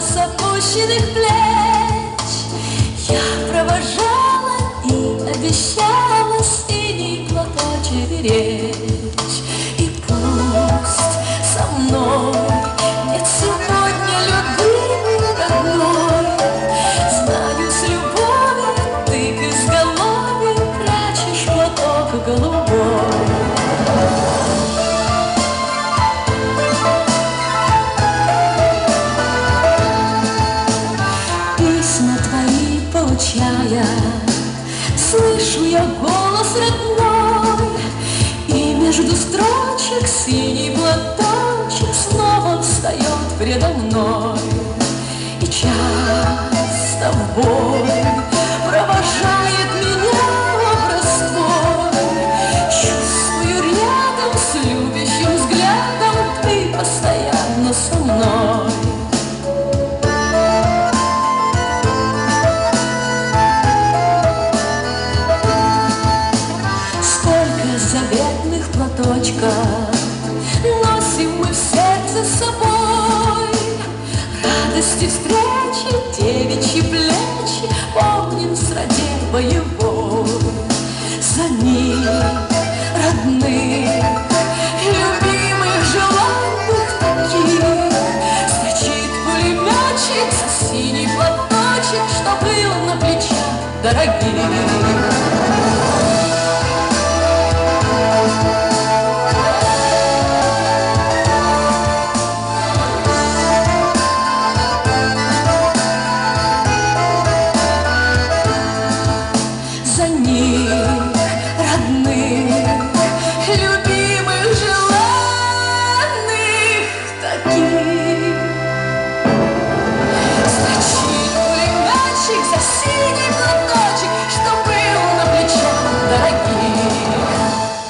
сморщенных плеч. Я провожала и обещала синий платочек беречь И пусть Слышу я голос родной, И между строчек синий платочек Снова встает предо мной. И час с тобой заветных платочков Носим мы в сердце с собой Радости встречи, девичьи плечи Помним с роде боевой. За них родных Любимых, желанных таких Стучит пулеметчик за синий платочек Что был на плечах дорогих родных.